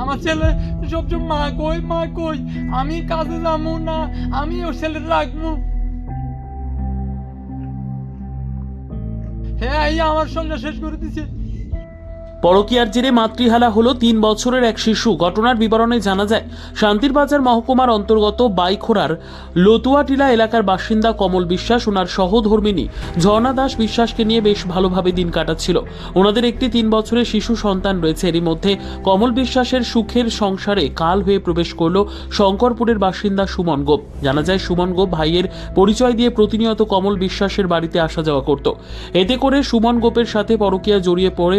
আমার ছেলে সবসময় মা কই মা কই? আমি কাজে যাব না, আমি ওর ছেলে রাখব। হ্যাঁ এই আমার সংসার শেষ করে দিছে। পরকীয়ার জেরে মাতৃহালা হলো তিন বছরের এক শিশু। ঘটনার বিবরণে জানা যায়, শান্তির বাজার মহকুমার অন্তর্গত বাইখোড়ার লতুয়াটিলা এলাকার বাসিন্দা কমল বিশ্বাস ওনার সহধর্মিনী ঝর্ণা দাস বিশ্বাসকে নিয়ে বেশ ভালোভাবে দিন কাটাচ্ছিল। ওনাদের একটি তিন বছরের শিশু সন্তান রয়েছে। এরই মধ্যে কমল বিশ্বাসের সুখের সংসারে কাল হয়ে প্রবেশ করল শঙ্করপুরের বাসিন্দা সুমন গোপ। জানা যায়, সুমন গোপ ভাইয়ের পরিচয় দিয়ে প্রতিনিয়ত কমল বিশ্বাসের বাড়িতে আসা যাওয়া করত। এতে করে সুমন গোপের সাথে পরকীয়া জড়িয়ে পড়ে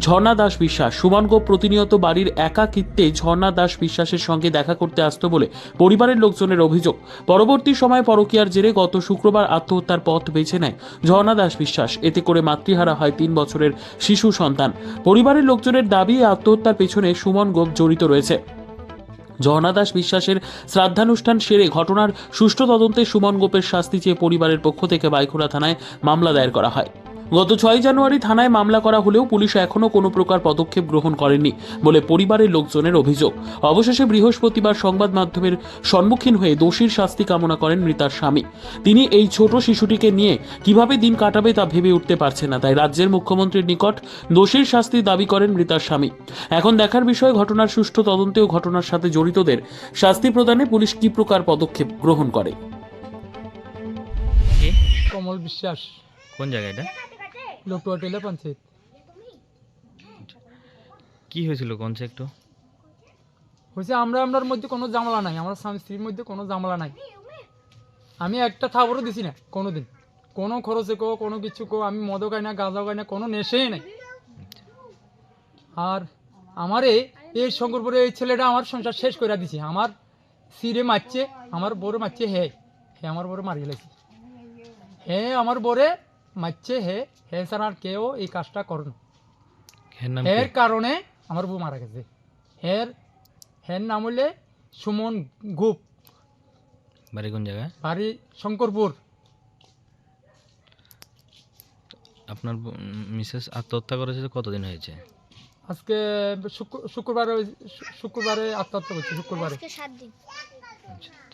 ঝর্ণা দাস বিশ্বাস। সুমন গোপ প্রতিনিয়ত বাড়ির একাকিত্বে ঝর্ণা দাস বিশ্বাসের সঙ্গে দেখা করতে আসতো বলে পরিবারের লোকজনের অভিযোগ। পরবর্তী সময় পরকীয়ার জেরে গত শুক্রবার আত্মহত্যার পথ বেছে নেয় ঝর্ণা দাস বিশ্বাস। এতে করে মাতৃহারা হয় তিন বছরের শিশু সন্তান। পরিবারের লোকজনের দাবি, আত্মহত্যার পেছনে সুমন গোপ জড়িত রয়েছে। ঝর্ণা দাস বিশ্বাসের শ্রাদ্ধানুষ্ঠান সেরে ঘটনার সুষ্ঠু তদন্তে সুমন গোপের শাস্তি চেয়ে পরিবারের পক্ষ থেকে বাইখোড়া থানায় মামলা দায়ের করা হয়। গত ছয় জানুয়ারি থানায় মামলা করা হলেও পুলিশ এখনও কোনো প্রকার পদক্ষেপ গ্রহণ করেনি বলে পরিবারের লোকজনের অভিযোগ। অবশেষে বৃহস্পতিবার সংবাদ মাধ্যমের সম্মুখীন হয়ে দোষীর শাস্তি কামনা করেন মৃতার স্বামী। তিনি এই ছোট শিশুটিকে নিয়ে কীভাবে দিন কাটাবে তা ভেবে উঠতে পারছে না তাই রাজ্যের মুখ্যমন্ত্রীর নিকট দোষীর শাস্তি দাবি করেন মৃতার স্বামী। এখন দেখার বিষয় ঘটনার সুষ্ঠু তদন্তে ও ঘটনার সাথে জড়িতদের শাস্তি প্রদানে পুলিশ কি প্রকার পদক্ষেপ গ্রহণ করে? কমল বিশ্বাস। কোন জায়গা এটা? লোকটুয়া টেলে পঞ্চায়েত কি হয়েছিল কোন সে একটু? হয়েছে আমরা আমরার মধ্যে কোনো জামলা নাই আমার স্বামী স্ত্রীর মধ্যে কোনো জামলা নাই। আমি একটা থাবরও দিছি না কোনো দিন কোনো খরচে কো কোনো কিছু কো আমি মদও খাই না গাঁজাও খাই না কোনো নেশেই নাই। আর আমারে এই শঙ্করপুরে এই ছেলেটা আমার সংসার শেষ করে দিছে। আমার সিরে মারছে আমার বড় মারছে হে হে আমার বড় মারি গেলেছে। হে আমার বরে মারছে হে হে স্যার আর কেউ এই কাজটা করুন এর হের কারণে আমার বউ মারা গেছে হের হের নাম হলে সুমন গুপ বাড়ি কোন জায়গায় বাড়ি শঙ্করপুর আপনার মিসেস আত্মহত্যা করেছে কতদিন হয়েছে আজকে শুক্র- শুক্রবারে ওই- শুক্রবারে আত্মহত্যা করছে শুক্রবারে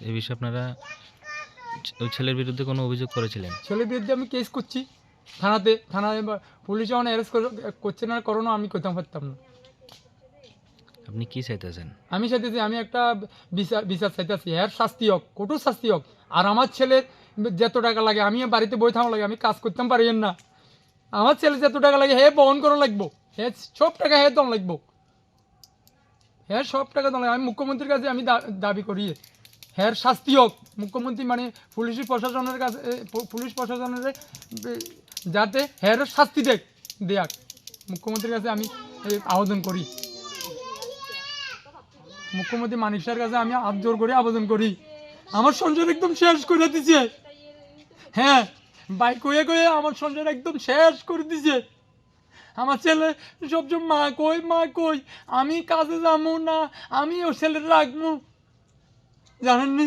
এই বিষয়ে আপনারা ওই ছেলের বিরুদ্ধে কোনো অভিযোগ করেছিলেন? ছেলের বিরুদ্ধে আমি কেস করছি। থানাতে থানায় পুলিশ যখন অ্যারেস্ট করছে না করোনা আমি করতাম পারতাম না। আপনি কি চাইতেছেন? আমি চাইতেছি আমি একটা বিচার বিচার চাইতেছি। এর শাস্তি হোক কঠোর শাস্তি হোক। আর আমার ছেলের যত টাকা লাগে আমি বাড়িতে বই থাকা লাগে আমি কাজ করতাম পারি না। আমার ছেলে যত টাকা লাগে হে বহন করা লাগবো। হে সব টাকা হে দম লাগবো। হ্যাঁ সব টাকা দম লাগবে। আমি মুখ্যমন্ত্রীর কাছে আমি দাবি করি। হ্যাঁ শাস্তি হোক। মুখ্যমন্ত্রী মানে পুলিশ প্রশাসনের কাছে পুলিশ প্রশাসনের যাতে হ্যাঁ শাস্তি দেখ, দেয়াক। মুখ্যমন্ত্রীর কাছে আমি আবেদন করি। মুখ্যমন্ত্রী মানিকসার কাছে আমি হাত জোর করে আবেদন করি। আমার সংসার একদম শেষ করে দিছে। হ্যাঁ বাইক কয়ে কয়ে আমার সংসার একদম শেষ করে দিছে। আমার ছেলে সবসময় মা কই মা কই? আমি কাজে যাব না আমি ও ছেলে রাখব। জানেননি?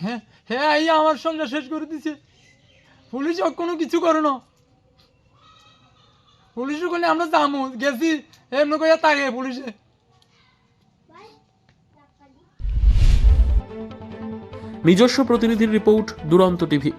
হ্যাঁ হ্যাঁ এই আমার সঙ্গে শেষ করে দিছে। পুলিশ কোনো কিছু করে না। পুলিশ করলে আমরা যাব, গেছি, এমনি করে তাকে পুলিশে। নিজস্ব প্রতিনিধির রিপোর্ট দুরন্ত টিভি।